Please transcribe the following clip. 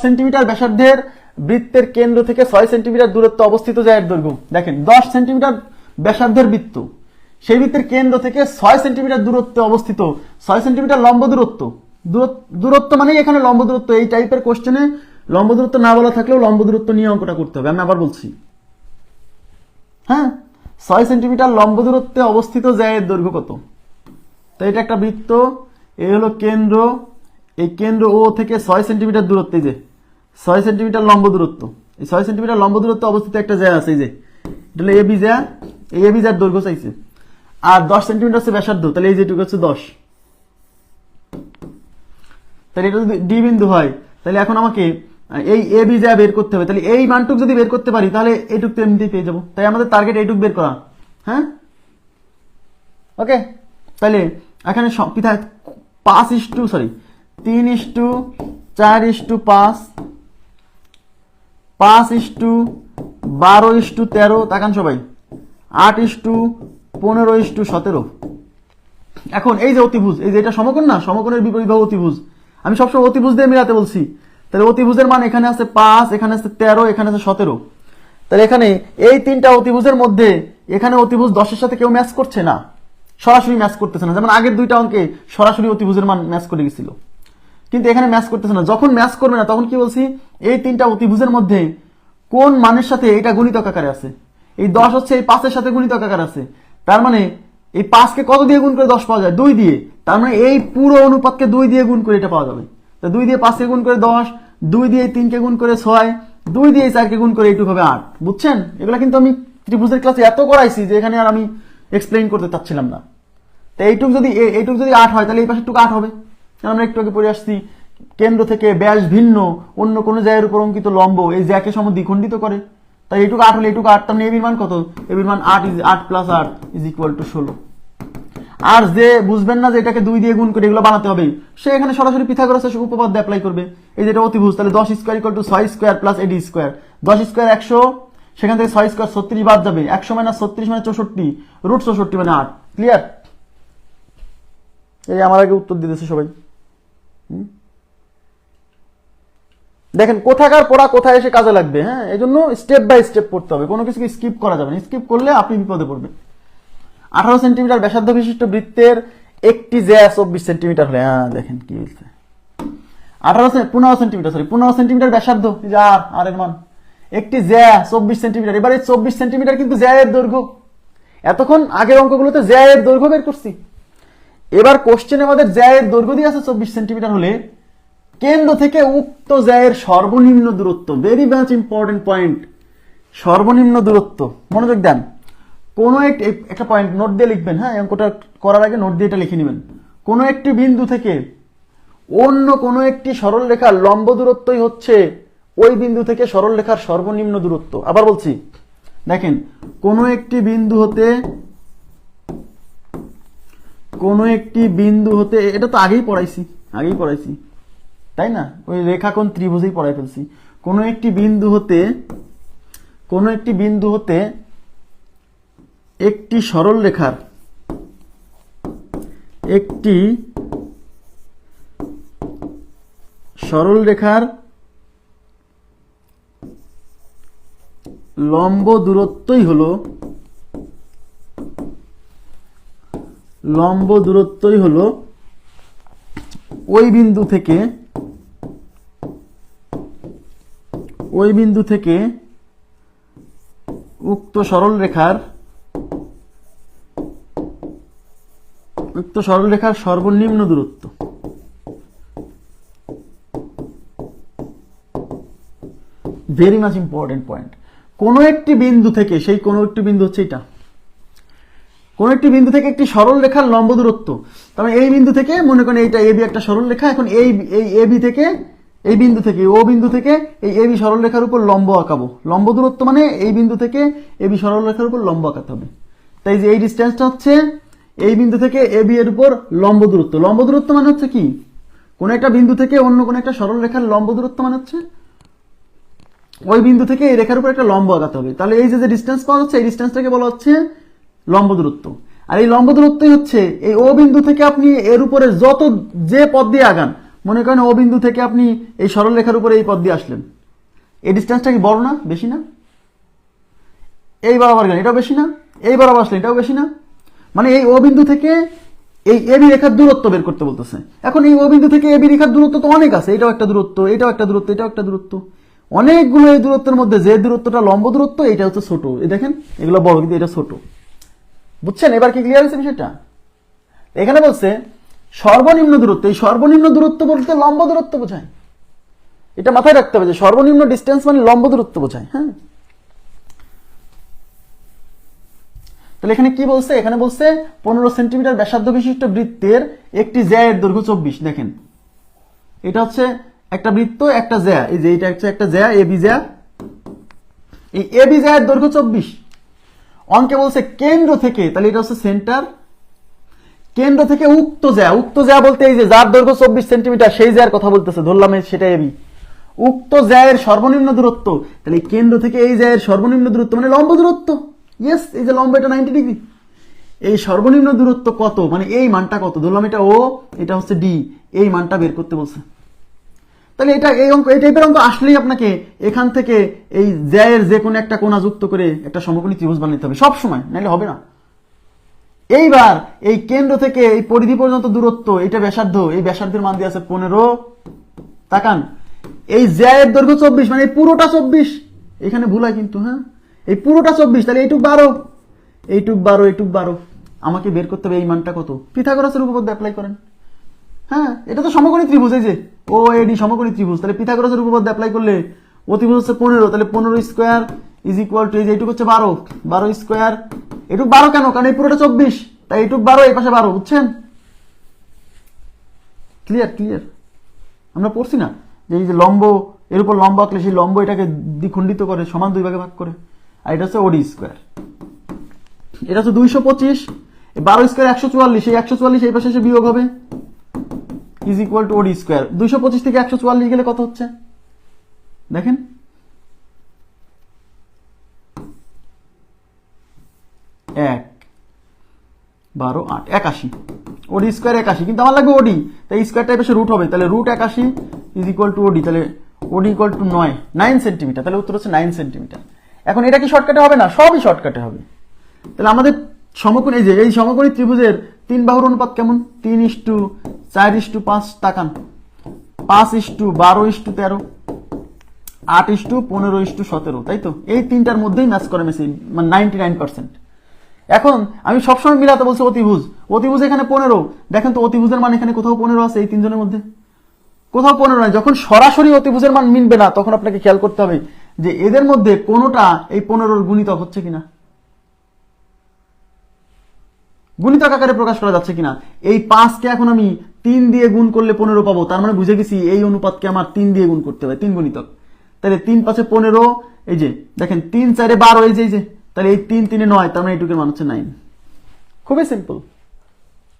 Centimetre ব্যাসার্ধের বৃত্তের কেন্দ্র থেকে ছয় সেন্টিমিটার দূরত্ব অবস্থিত জায়ের দৈর্ঘ্য। দেখেন, দশ সেন্টিমিটার ব্যাসার্ধের বৃত্ত। সেই বৃত্তের কেন্দ্র থেকে ছয় সেন্টিমিটার দূরত্বে অবস্থিত। ছয় সেন্টিমিটার লম্ব দূরত্ব। দূরত- দূরত্ব মানেই এখানে লম্ব দূরত্ব। এই টাইপের কোশ্চেনে লম্ব দূরত্ব না বলা থাকলেও লম্ব দূরত্ব নিয়ে অঙ্কটা করতে হবে। আমি আবার বলছি। হ্যাঁ? ছয় সেন্টিমিটার লম্ব দূরত্বে অবস্থিত জায়ের দৈর্ঘ্য কত? তো এটা একটা বৃত্ত। এই হলো কেন্দ্র। এই কেন্দ্র ও থেকে ছয় সেন্টিমিটার দূরত্বে যে ছয় সেন্টিমিটার লম্ব দূরত্ব। এই ছয় সেন্টিমিটার লম্ব দূরত্ব অবস্থিত একটা জায়গা আছে, এই যে। এটা হলো এবি যা এই এবি যার দৈর্ঘ্য চাইছে। আর দশ সেন্টিমিটার হচ্ছে ব্যাসার্ধ, তাহলে এই যেটুকু হচ্ছে দশ। তাহলে এটা যদি ডি বিন্দু হয়, তাহলে এখন আমাকে এই এ বি যা বের করতে হবে। তাহলে এই মানটুক যদি বের করতে পারি, তাহলে এইটুক তো এমনিতেই পেয়ে যাব। তাই আমাদের টার্গেট এইটুক বের করা। হ্যাঁ? ওকে? তাহলে এখানে পিতা পাঁচ ইস টু সরি তিন ইস টু, চার ইস টু, পাঁচ পাঁচ ইস টু বারো ইস টু তেরো তাকান সবাই? আট ইস টু পনেরো ইস টু সতেরো। এখন এই যে অতিভুজ, এই যে এটা সমকোণ না? সমকোণের বিপরীত অতিভুজ। আমি সবসময় অতিভুজ দিয়ে মিলাতে বলছি। তাহলে অতিভুজের মান এখানে আছে পাঁচ, এখানে আছে তেরো, এখানে আছে সতেরো। তাহলে এখানে এই তিনটা অতিভুজের মধ্যে এখানে অতিভুজ দশের সাথে কেউ ম্যাচ করছে না? সরাসরি ম্যাচ করতেছে না। যেমন আগের দুইটা অঙ্কে সরাসরি অতিভুজের মান ম্যাচ করে গেছিল। কিন্তু এখানে ম্যাচ করতেছে না। যখন ম্যাচ করবে না, তখন কি বলছি, এই তিনটা অতিভুজের মধ্যে কোন মানের সাথে এটা গুণিতক আকারে আছে? এই দশ হচ্ছে এই পাঁচের সাথে গুণিতক আকারে আছে। তার মানে এই পাঁচকে কত দিয়ে গুণ করে দশ পাওয়া যায়? দুই দিয়ে। তার মানে এই পুরো অনুপাতকে দুই দিয়ে গুণ করে এটা পাওয়া যাবে। তো দুই দিয়ে পাঁচকে গুণ করে দশ, দুই দিয়ে তিনকে গুণ করে ছয়, দুই দিয়ে চারকে গুণ করে এইটুক হবে আট। বুঝছেন? এগুলো কিন্তু আমি ত্রিভুজের ক্লাসে এত করাইছি যে এখানে আর আমি এক্সপ্লেইন করতে চাচ্ছিলাম না। তো এইটুক যদি এইটুক যদি আট হয়, তাহলে এই পাশের টুকু আট হবে। আমরা একটু আগে পড়ে আসছি, কেন্দ্র থেকে ব্যাস ভিন্ন, অন্য কোনো জায়গার উপর অঙ্কিত লম্ব, এই জ্যাকে সম দ্বিখণ্ডিত করে। তাই এটুকু আট হলে এইটুকু আট, তার মানে মান কত? এবির মান আট ইজ আট প্লাস আট ইজ ইকুয়াল টু ষোলো। আর যে বুঝবেন না যে এটাকে দুই দিয়ে গুণ করে এগুলো বানাতে হবে, সে এখানে সরাসরি পিথাগোরাসের উপপাদ্য অ্যাপ্লাই করবে। এই যেটা অতিভুজ, তাহলে দশ স্কোয়ার ইকুয়াল টু ছয় স্কোয়ার প্লাস এডি স্কোয়ার দশ স্কোয়ার একশো, সেখান থেকে ছয় স্কোয়ার ছত্রিশ বাদ যাবে। একশো মাইনাস ছত্রিশ মানে চৌষট্টি রুট চৌষট্টি মানে আট। ক্লিয়ার এই আমার আগে উত্তর দিতেছে সবাই? দেখেন, কোথাকার পড়া কোথায় এসে কাজে লাগবে হ্যাঁ? এই জন্য স্টেপ বাই স্টেপ পড়তে হবে। কোনো কিছুকে স্কিপ করা যাবে না। স্কিপ করলে আপনি বিপদে পড়বেন। আঠারো সেন্টিমিটার ব্যাসার্ধ বিশিষ্ট বৃত্তের একটি জ্যা চব্বিশ সেন্টিমিটার হলে হ্যাঁ দেখেন কি বলছে আঠারো পনেরো সেন্টিমিটার সরি পনেরো সেন্টিমিটার ব্যাসার্ধ আর আর এর মান। একটি জ্যা চব্বিশ সেন্টিমিটার এবার এই চব্বিশ সেন্টিমিটার কিন্তু জ্যা এর দৈর্ঘ্য। এতক্ষণ আগের অঙ্কগুলোতে জ্যা এর দৈর্ঘ্য বের করছি। এবার কোশ্চেনে আমাদের জ্যায়ের দৈর্ঘ্য দিয়ে আছে চব্বিশ সেন্টিমিটার হলে কেন্দ্র থেকে উক্ত জ্যায়ের সর্বনিম্ন দূরত্ব ভেরি ম্যাচ ইম্পর্টেন্ট পয়েন্ট সর্বনিম্ন দূরত্ব, মনোযোগ দেন। কোনো একটি একটা পয়েন্ট নোট দিয়ে লিখবেন হ্যাঁ অঙ্কটা করার আগে নোট দিয়ে এটা লিখে নেবেন। কোনো একটি বিন্দু থেকে অন্য কোনো একটি সরল রেখার লম্ব দূরত্বই হচ্ছে ওই বিন্দু থেকে সরল রেখার সর্বনিম্ন দূরত্ব। আবার বলছি, দেখেন, কোনো একটি বিন্দু হতে কোনো একটি বিন্দু হতে, এটা তো আগেই পড়াইছি আগেই পড়াইছি, তাই না? ওই রেখাকোণ ত্রিভুজেই পড়াই ফেলছি। কোনো একটি বিন্দু হতে, কোনো একটি বিন্দু হতে একটি সরল রেখার, একটি সরল রেখার লম্ব দূরত্বই হলো লম্ব দূরত্বই হলো ওই বিন্দু থেকে, ওই বিন্দু থেকে উক্ত সরল রেখার, উক্ত সরল রেখার সর্বনিম্ন দূরত্ব। ভেরি মাচ ইম্পর্টেন্ট পয়েন্ট কোনো একটি বিন্দু থেকে, সেই কোনো একটি বিন্দু হচ্ছে এটা। কোন একটি বিন্দু থেকে একটি সরল রেখার লম্ব দূরত্ব। তবে এই বিন্দু থেকে, মনে করেন এইটা এবি একটা সরল রেখা, এখন এই এই এবি থেকে, এই বিন্দু থেকে, ও বিন্দু থেকে এই এবি সরল রেখার উপর লম্ব আঁকাবো। লম্ব দূরত্ব মানে এই বিন্দু থেকে এবি সরল রেখার উপর লম্ব আঁকাতে হবে। তাই যে এই ডিস্টেন্সটা হচ্ছে এই বিন্দু থেকে এবি এর উপর লম্ব দূরত্ব। লম্ব দূরত্ব মানে হচ্ছে কি? কোন একটা বিন্দু থেকে অন্য কোন একটা সরল রেখার লম্ব দূরত্ব মানে হচ্ছে ওই বিন্দু থেকে এই রেখার উপর একটা লম্ব আঁকাতে হবে। তাহলে এই যে ডিস্টেন্স পাওয়া যাচ্ছে, এই ডিস্টেন্সটাকে বলা হচ্ছে লম্ব দূরত্ব। আর এই লম্ব দূরত্বই হচ্ছে এই ও বিন্দু থেকে আপনি এর উপরে যত যে পথ দিয়ে আগান, মনে করেন ও বিন্দু থেকে আপনি এই সরল রেখার উপরে এই পথ দিয়ে আসলেন। এই ডিস্টেন্সটা কি বড় না? বেশি না? এই বরাবর গেলেন, এটাও বেশি না? এই বরাবর আসলেন, এটাও বেশি না? মানে এই ও বিন্দু থেকে এই এবি রেখার দূরত্ব বের করতে বলতেছে। এখন এই ও বিন্দু থেকে এবি রেখার দূরত্ব তো অনেক আছে, এটাও একটা দূরত্ব, এটাও একটা দূরত্ব, এটাও একটা দূরত্ব। অনেকগুলো এই দূরত্বের মধ্যে যে দূরত্বটা লম্ব দূরত্ব, এটা হচ্ছে ছোট। এই দেখেন, এগুলো বড়, কিন্তু এটা ছোট। বুঝছেন? এবার কি ক্লিয়ার হয়েছে বিষয়টা? এখানে বলছে, সর্বনিম্ন দূরত্ব, এই সর্বনিম্ন দূরত্ব বলতে লম্ব দূরত্ব বোঝায়। এটা মাথায় রাখতে হবে যে সর্বনিম্ন ডিস্টেন্স মানে লম্ব দূরত্ব বোঝায় হ্যাঁ? তাহলে এখানে কি বলছে? এখানে বলছে, পনেরো সেন্টিমিটার ব্যাসার্ধ বিশিষ্ট বৃত্তের একটি জ্যায়ের দৈর্ঘ্য চব্বিশ, দেখেন। এটা হচ্ছে একটা বৃত্ত, একটা জ্যা। এই যে এটা হচ্ছে একটা জ্যা এবি জ্যা। এই এ এবি জ্যায়ের দৈর্ঘ্য চব্বিশ। অঙ্কে বলছে কেন্দ্র থেকে, তাহলে এটা হচ্ছে সেন্টার কেন্দ্র থেকে উক্ত জ্যা উক্ত জ্যা বলতে এই যে যার দৈর্ঘ্য চব্বিশ সেন্টিমিটার সেই জ্যার কথা বলতেছে, ধরলাম এই সেটা এবি উক্ত জ্যায়ের সর্বনিম্ন দূরত্ব, তাহলে কেন্দ্র থেকে এই জ্যায়ের সর্বনিম্ন দূরত্ব মানে লম্ব দূরত্ব। ইয়েস এই যে লম্ব এটা নাইনটি ডিগ্রি এই সর্বনিম্ন দূরত্ব কত? মানে এই মানটা কত? ধরলাম এটা ও এটা হচ্ছে ডি এই মানটা বের করতে বলছে। তাহলে এটা এই অঙ্ক এই টাইপের অঙ্ক আসলেই আপনাকে এখান থেকে এই জ্যায়ের যে কোনো একটা কোণা যুক্ত করে একটা সমকোণী ত্রিভুজ বানাতে হবে। সব সময় নাহলে হবে না। এইবার এই কেন্দ্র থেকে এই পরিধি পর্যন্ত দূরত্ব, এটা ব্যাসার্ধ, এই ব্যাসার্ধের মান দিয়ে আছে পনেরো। তাকান, এই জ্যায়ের দৈর্ঘ্য চব্বিশ মানে এই পুরোটা চব্বিশ। এখানে ভুল হয় কিন্তু হ্যাঁ? এই পুরোটা চব্বিশ, তাহলে এইটুক বারো। এইটুক বারো এইটুক বারো। আমাকে বের করতে হবে এই মানটা কত? পিথাগোরাসের উপপাদ্য অ্যাপ্লাই করেন। হ্যাঁ এটা তো সমকোণী ত্রিভুজ, এই যে। ও এডি সমকোণী ত্রিভুজ। তাহলে পিথাগোরাসের উপপাদ্য অ্যাপ্লাই করলে অতিভুজ হচ্ছে পনেরো। তাহলে পনেরো স্কোয়ার ইজ ইকুয়াল টু এই যে, এইটুক হচ্ছে বারো। বারো স্কোয়ার এটুক বারো কেন? কারণ এই পুরোটা চব্বিশ। তাই এইটুক বারো, এই পাশে বারো, বুঝছেন? ক্লিয়ার ক্লিয়ার আমরা পড়ছি না যে এই যে লম্ব, এর উপর লম্ব আঁকলে সেই লম্ব এটাকে দ্বিখণ্ডিত করে, সমান দুই ভাগে ভাগ করে। আর এটা হচ্ছে ওডি স্কোয়ার এটা হচ্ছে দুইশো পঁচিশ বারো স্কোয়ার একশো চুয়াল্লিশ, এই একশো চুয়াল্লিশ এই পাশে এসে বিয়োগ হবে। Is equal to OD square দুইশো পঁচিশ থেকে একশো চুয়াল্লিশ গেলে কত হচ্ছে? দেখেন। এক, বারো, আট, একাশি। ওডি স্কোয়ার একাশি, কিন্তু আমার লাগবে ওডি তাই স্কোয়ারটা এসে রুট হবে। তাহলে রুট একাশি ইজ ইকুয়াল টু ওডি তাহলে ওডি ইকুয়াল টু নয় নাইন সেন্টিমিটার তাহলে উত্তর হচ্ছে নাইন সেন্টিমিটার এখন এটা কি শর্টকাটে হবে না? সবই শর্টকাটে হবে। তাহলে আমাদের সমকোণ, এই যে, এই সমকোণী ত্রিভুজের তিন বাহুর অনুপাত কেমন? তিন ইস্টু চার ইস টু পাঁচ তাকান। পাঁচ ইস্টু বারো ইস্টু তেরো, আট ইস্টু পনেরো ইস্টু সতেরো, তাই তো? এই তিনটার মধ্যেই ম্যাচ করে মেসি মানে নাইনটি নাইন পার্সেন্ট এখন আমি সবসময় মিলাতে বলছি অতিভুজ। অতিভুজ এখানে পনেরো। দেখেন তো অতিভুজের মান এখানে কোথাও পনেরো আছে এই তিনজনের মধ্যে? কোথাও পনেরো নয় যখন সরাসরি অতিভুজের মান মিলবে না, তখন আপনাকে খেয়াল করতে হবে যে এদের মধ্যে কোনোটা এই পনেরোর গুণিতক হচ্ছে কিনা। গুণিতক আকারে প্রকাশ করা যাচ্ছে কিনা। এই পাঁচকে এখন আমি তিন দিয়ে গুণ করলে পনেরো পাবো। তার মানে বুঝে গেছি এই অনুপাতকে আমার তিন দিয়ে গুণ করতে হবে, তিন গুণিতক। তাহলে তিন পাশে পনেরো, এই যে, দেখেন, তিন চারে বারো, এই যে এই যে, তাহলে এই তিন তিনে নয়, তার মানে এইটুকের মানুষের নাইন খুবই সিম্পল